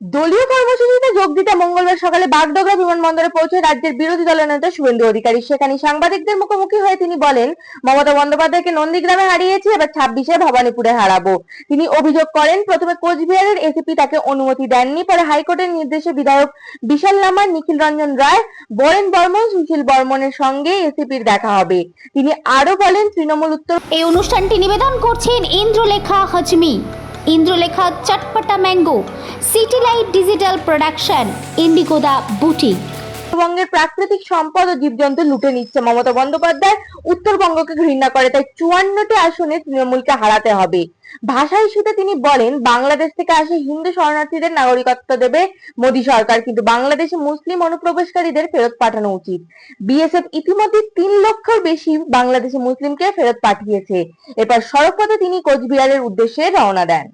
দলীয় কর্মসূচিতে যোগ দিতে মঙ্গলবার সকালে বাগডোগরা বিমানবন্দরে পৌঁছে রাজ্যের বিরোধী দলের নেতা শুভেন্দু অধিকারী। সেখানে সাংবাদিকদের মুখোমুখি হয়ে তিনি বলেন, মমতা বন্দ্যোপাধ্যায়কে নন্দীগ্রামে হারিয়েছি, এবার ছাব্বিশে ভবানীপুরে হারাবো। তিনি অভিযোগ করেন, প্রথমে কোচবিহারের এসিপি তাকে অনুমতি দেননি, পরে হাইকোর্টের নির্দেশে বিধায়ক বিশাল লামার নিখিল রঞ্জন রায়, বরেন বর্মন, সুশীল বর্মনের সঙ্গে এসিপির দেখা হবে। তিনি আরও বলেন, তৃণমূল উত্তর এই অনুষ্ঠানটি নিবেদন করছেন Indralekha হজমি। Indralekha চটপটা mango সিটিলাইট digital production ইন্ডিগোদা বুটিক। উত্তরবঙ্গের প্রাকৃতিক সম্পদ ও জীবজন্তু লুটে নিচ্ছে মমতা বন্দ্যোপাধ্যায়। উত্তরবঙ্গকে ঘৃণা করে, তাই চুয়ান্নটি আসনে তৃণমূলকে হারাতে হবে। ভাষা ইস্যুতে তিনি বলেন, বাংলাদেশ থেকে আসে হিন্দু শরণার্থীদের নাগরিকত্ব দেবে মোদী সরকার, কিন্তু বাংলাদেশে মুসলিম অনুপ্রবেশকারীদের ফেরত পাঠানো উচিত। বিএসএফ ইতিমধ্যে তিন লক্ষের বেশি বাংলাদেশি মুসলিমকে ফেরত পাঠিয়েছে। এরপর সড়কপথে তিনি কোচবিহারের উদ্দেশ্যে রওনা দেন।